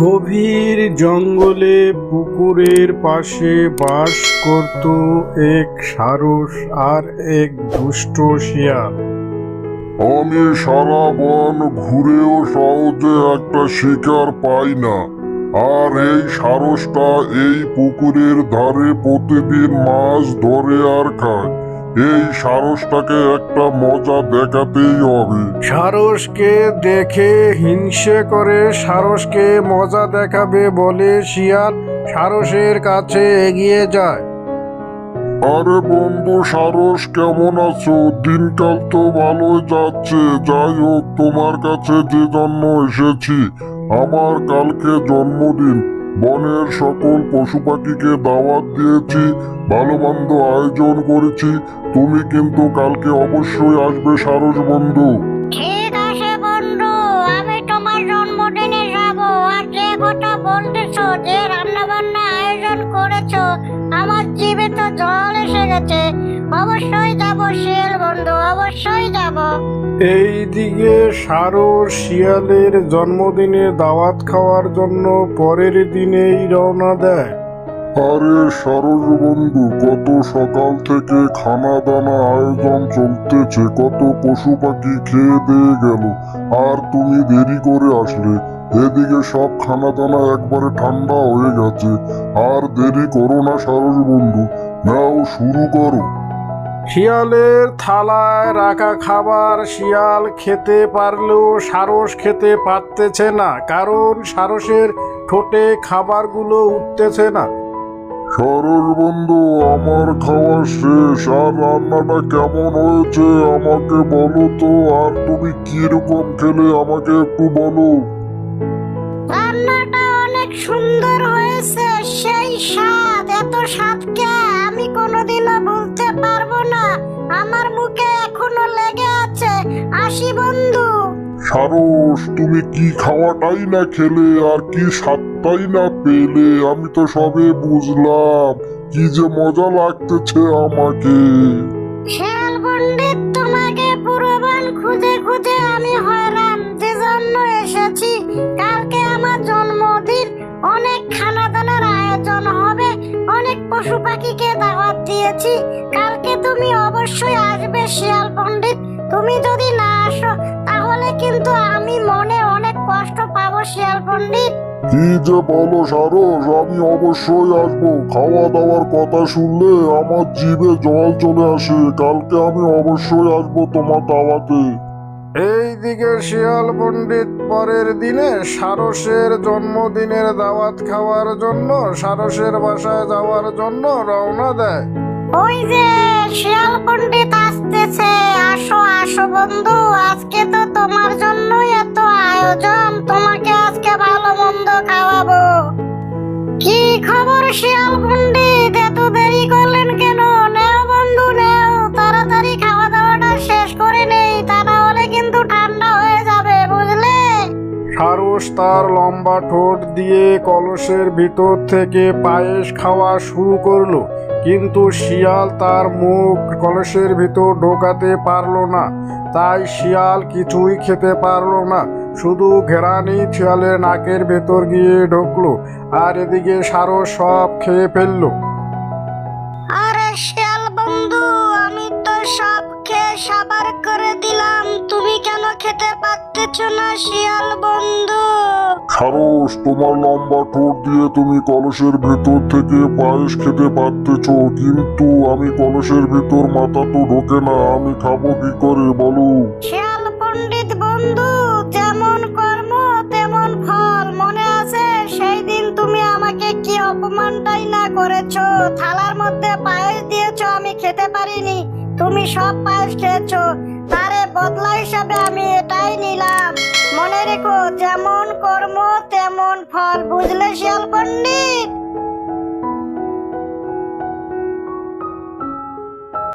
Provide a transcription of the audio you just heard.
গভীর জঙ্গলে পুকুরের পাশে বাস করত এক সারস আর এক দুষ্ট শিয়াল। আমি সারা বন ঘুরেও সহজে একটা শিকার পাই না। আর এই সারসটা এই পুকুরের ধারে প্রতিদিন মাছ ধরে আর খায়। এই সারসটাকে একটা মজা দেখাতেই হবে। সারসকে দেখে হিংসে করে সারসকে মজা দেখাবে বলে শিয়াল সারসের কাছে এগিয়ে যায়। আরে বন্ধু সারস কেমন আছো? দিনকাল তো ভালো যাচ্ছে। যাই হোক তোমার কাছে যে জন্য এসেছি আমার কালকে জন্মদিন। বনের সকল পশু পাখিকে দাওয়াত দিয়েছি ভালো মন্দ আয়োজন করেছি। তুমি কিন্তু কালকে অবশ্যই আসবে, সারস বন্ধু। ঠিক আছে বন্ধু, আমি তোমার আর বলতেছো, যে রান্না বান্না আয়োজন করেছ, আমার জিভে তো জল এসে গেছে। অবশ্যই যাব শিয়াল বন্ধু অবশ্যই যাব। এইদিকে সারস শিয়ালের জন্মদিনে দাওয়াত খাওয়ার জন্য পরের দিনেই রওনা দেয়। আরে সরোজ বন্ধু কত সকাল থেকে খানা দানা আয়োজন চলতেছে কত পশু পাখি খেয়ে দিয়ে গেল আর তুমি দেরি করে আসলে। এদিকে সব খানা দানা একবারে ঠান্ডা হয়ে গেছে আর দেরি করো না সরোজ বন্ধু নাও শুরু করো। শিয়ালের থালায় রাখা খাবার শিয়াল খেতে পারলেও সারস খেতে পারতেছে না কারণ সারসের ঠোঁটে খাবারগুলো উঠতেছে না। সরোজ বন্ধু আমার খাওয়া শেষ আর রান্নাটা কেমন হয়েছে আমাকে বলো তো আর তুমি কীরকম খেলে আমাকে একটু বলো। রান্নাটা অনেক সুন্দর হয়েছে সেই স্বাদ এত স্বাদকে আমি কোনোদিনও ভুলতে পারব না। আমার মুখে এখনও লেগে আছে আসি বন্ধু। সারস তুমি কি খাওয়াটাই না খেলে আর কি স্বাদটাই না পেলে আমি তো সবে বুঝলাম কি যে মজা লাগতেছে আমাকে। শিয়াল পণ্ডিত পশু পাখিকে দাওয়াত দিয়েছি। কালকে তুমি অবশ্যই আসবে, শিয়াল পণ্ডিত। তুমি যদি না আসো, তাহলে কিন্তু আমি মনে অনেক কষ্ট পাবো, শিয়াল পণ্ডিত। কি যে বলো সারস, আমি অবশ্যই আসব। খাওয়া দাওয়ার কথা শুনলে আমার জিভে জল চলে আসে। কালকে আমি অবশ্যই আসব তোমার দাওয়াতে। এইদিকে শিয়াল পণ্ডিত, পরের দিনে সারসের জন্মদিনের দাওয়াত খাওয়ার জন্য সারসের বাসায় যাওয়ার জন্য রওনা দেয়। ওই যে শিয়াল পণ্ডিত আসতেছে, আসো আসো বন্ধু। সারস তার লম্বা ঠোঁট দিয়ে কলসের ভিতর থেকে পায়েস খাওয়া শুরু করল, কিন্তু শিয়াল তার মুখ কলসের ভিতর ঢোকাতে পারল না। তাই শিয়াল কিছুই খেতে পারল না, শুধু ঘেরানি শিয়ালের নাকের ভেতর গিয়ে ঢুকলো আর এদিকে সারস সব খেয়ে ফেলল। আরে শিয়াল বন্ধু, আমি তো সব খেয়ে সাবার করে দিলাম তুমি কেন খেতে পারতেছ না শিয়াল বন্ধু? সারস তোমার লম্বা ঠোঁট দিয়ে তুমি কলসের ভেতর থেকে পায়েস খেতে পারতেছ কিন্তু আমি কলসের ভেতর মাথা তো ঢোকে না আমি খাব কি করে বলো? শিয়াল পণ্ডিত বন্ধু যেমন কর্ম তেমন ফল। মনে আছে সেই দিন তুমি আমাকে কি অপমানটাই না করেছ? থালার মধ্যে পায়েস দিয়েছ আমি খেতে পারিনি। তুমি সব পায়েস খেয়েছো। তারে বদলা হিসাবে আমি এটাই নিলাম। মনে রেখো, যেমন কর্ম, তেমন ফল। বুঝলে শিয়াল পণ্ডিত?